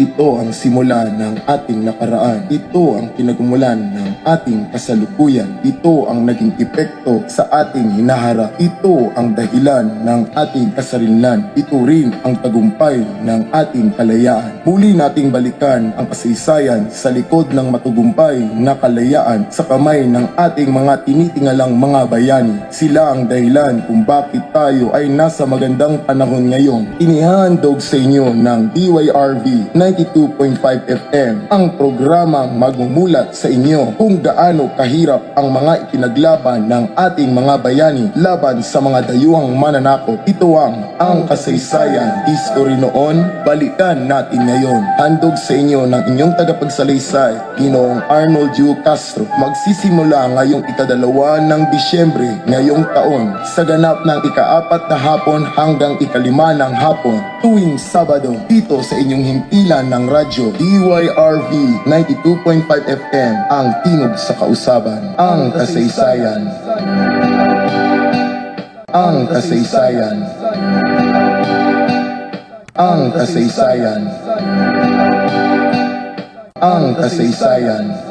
Ito ang simula ng ating nakaraan. Ito ang pinagmulan ng ating kasalukuyan. Ito ang naging epekto sa ating hinaharap. Ito ang dahilan ng ating kasarinlan. Ito rin ang tagumpay ng ating kalayaan. Muli nating balikan ang kasaysayan sa likod ng matugumpay na kalayaan sa kamay ng ating mga tinitingalang mga bayani. Sila ang dahilan kung bakit tayo ay nasa magandang panahon ngayon. Inihandog sa inyo ng DYRV 92.5 FM ang programang magmumulat sa inyo kung gaano kahirap ang mga itinaglaban ng ating mga bayani laban sa mga dayuhang mananakop. Ito ang ang kasaysayan, history noon, balikan natin ngayon. Handog sa inyo ng inyong tagapagsalaysay, Ginoong Arnold Yu Castro. Magsisimula ngayong ikadalawa ng Disyembre ngayong taon sa ganap ng ikaapat na hapon hanggang ikalima ng hapon tuwing Sabado dito sa inyong himpilan ng radyo DYRV 92.5 FM ang Timog sa Kausaban, ang kasaysayan. Ang kasaysayan. Ang kasaysayan. Ang kasaysayan.